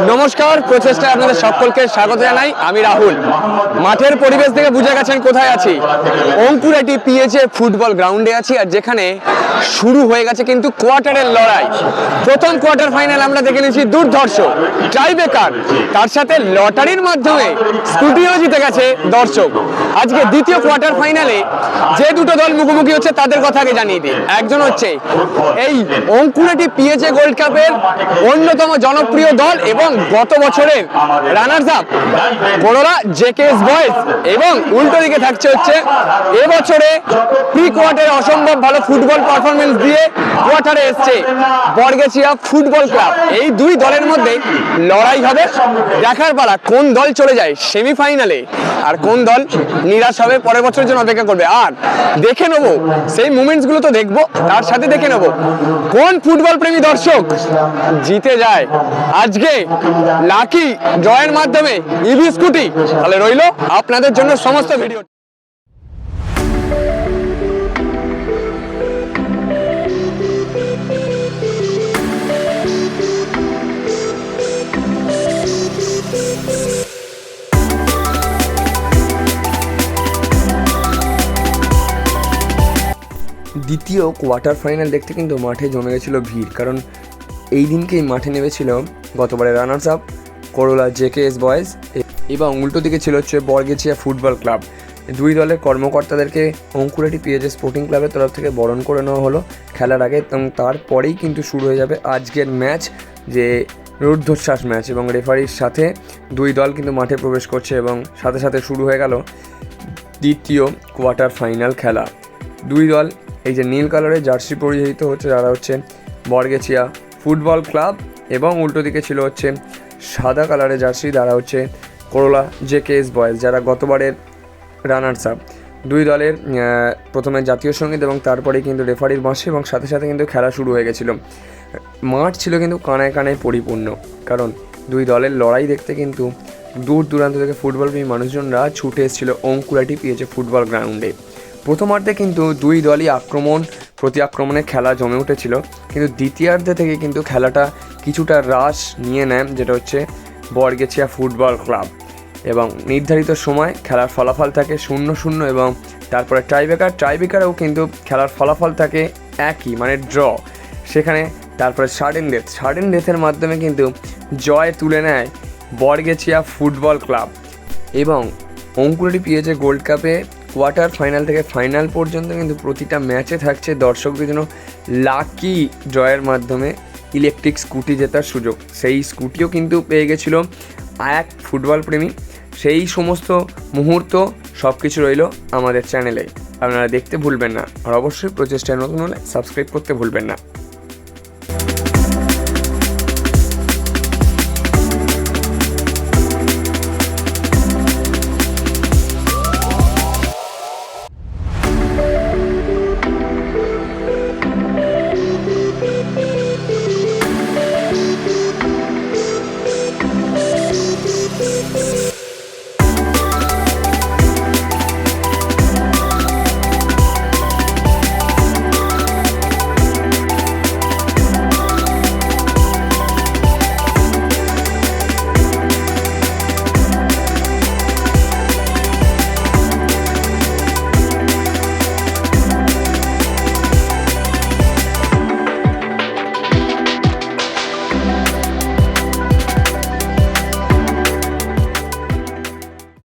নমস্কার, প্রচেষ্টায় আপনাদের সকলকে স্বাগত জানাই। আমি রাহুল। মাঠের পরিবেশ থেকে বুঝে গেছেন কোথায় আছি। অঙ্কুরাটি পিএচএ ফুটবল গ্রাউন্ডে আছি আর যেখানে শুরু হয়ে গেছে কিন্তু কোয়ার্টারের লড়াই। প্রথম কোয়ার্টার ফাইনাল আমরা দেখে নিয়েছি দুর্ধর্ষ ট্রাইবেকার তার সাথে লটারির মাধ্যমে স্কুটিও জিতে গেছে দর্শক। আজকে দ্বিতীয় কোয়ার্টার ফাইনালে যে দুটো দল মুখোমুখি হচ্ছে তাদের কথা আগে জানিয়ে দিই। একজন হচ্ছে এই অঙ্কুরাটি পিএচএ গোল্ড কাপের অন্যতম জনপ্রিয় দল এবং গত বছরের রানার্স আপ বড়রা জেকেএস বয়েজ এবং উল্টো দিকে থাকছে হচ্ছে এবছরে প্রি কোয়ার্টারে অসম্ভব ভালো ফুটবল পারফরমেন্স দিয়ে কোয়ার্টারে এসছে বর্গেছিয়া ফুটবল ক্লাব। এই দুই দলের মধ্যে লড়াই হবে। দেখার পালা কোন দল চলে যায় সেমিফাইনালে আর কোন দল নিরাশ হবে পরের বছরের জন্য অপেক্ষা করবে। আর দেখে নেব, সেই মুমেন্টসগুলো তো দেখব, তার সাথে দেখে নেব। কোন ফুটবল প্রেমী দর্শক জিতে যায়? আজকে লাকি জয়ের মাধ্যমে ইভি স্কুটি। তাহলে রইল আপনাদের জন্য সমস্ত ভিডিও। দ্বিতীয় কোয়ার্টার ফাইনাল দেখতে কিন্তু মাঠে জমে গেছিল ভিড়, কারণ এই দিনকেই মাঠে নেমেছিল গতবারে runners up Karola JKS boys এবং উল্টো দিকে ছিল হচ্ছে বর্গেছিয়া ফুটবল ক্লাব। দুই দলের কর্মকর্তাদেরকে অঙ্কুরাটি পিএজে স্পোর্টিং ক্লাবের তরফ থেকে বরণ করে নেওয়া হলো খেলার আগে এবং তারপরেই কিন্তু শুরু হয়ে যাবে আজকের ম্যাচ যে রুদ্ধশ্বাস ম্যাচ এবং রেফারির সাথে দুই দল কিন্তু মাঠে প্রবেশ করছে এবং সাথে সাথে শুরু হয়ে গেল দ্বিতীয় কোয়ার্টার ফাইনাল খেলা। দুই দল এই যে নীল কালারের জার্সি পরিহিত হচ্ছে, যারা হচ্ছে বর্গেছিয়া ফুটবল ক্লাব এবং উল্টো দিকে ছিল হচ্ছে সাদা কালারের জার্সি, দ্বারা হচ্ছে করোলা জে কেএস বয়েজ যারা গতবারের রানার্স আপ দুই দলের প্রথমে জাতীয় সংগীত এবং তারপরে কিন্তু রেফারির বাঁশি এবং সাথে সাথে কিন্তু খেলা শুরু হয়ে গেছিল। মাঠ ছিল কিন্তু কানায় কানায় পরিপূর্ণ, কারণ দুই দলের লড়াই দেখতে কিন্তু দূর দূরান্ত থেকে ফুটবলপ্রেমী মানুষজনরা ছুটে এসেছিল অঙ্কুরাটি পেয়েছে ফুটবল গ্রাউন্ডে। প্রথমার্ধে কিন্তু দুই দলই আক্রমণ প্রতি আক্রমণে খেলা জমে উঠেছিল। কিন্তু দ্বিতীয়ার্ধে থেকে কিন্তু খেলাটা কিছুটা হ্রাস নিয়ে নেন, যেটা হচ্ছে বর্গেছিয়া ফুটবল ক্লাব। এবং নির্ধারিত সময় খেলার ফলাফল থাকে শূন্য শূন্য এবং তারপরে টাইবেকার টাইবেকারেও কিন্তু খেলার ফলাফল থাকে একই মানে ড্র। সেখানে তারপরে সাডেন ডেথ। সাডেন ডেথের মাধ্যমে কিন্তু জয় তুলে নেয় বর্গেছিয়া ফুটবল ক্লাব। এবং অঙ্কুরাটি পিএচে গোল্ড কাপে কোয়ার্টার ফাইনাল থেকে ফাইনাল পর্যন্ত কিন্তু প্রতিটা ম্যাচে থাকছে দর্শকদের জন্য লাকি জয়ের মাধ্যমে ইলেকট্রিক স্কুটি জেতার সুযোগ। সেই স্কুটিও কিন্তু পেয়ে গেছিল এক ফুটবল প্রেমী। সেই সমস্ত মুহূর্ত সব কিছু রইল আমাদের চ্যানেলে আপনারা দেখতে ভুলবেন না। আর অবশ্যই প্রচেষ্টায় নতুন হলে সাবস্ক্রাইব করতে ভুলবেন না।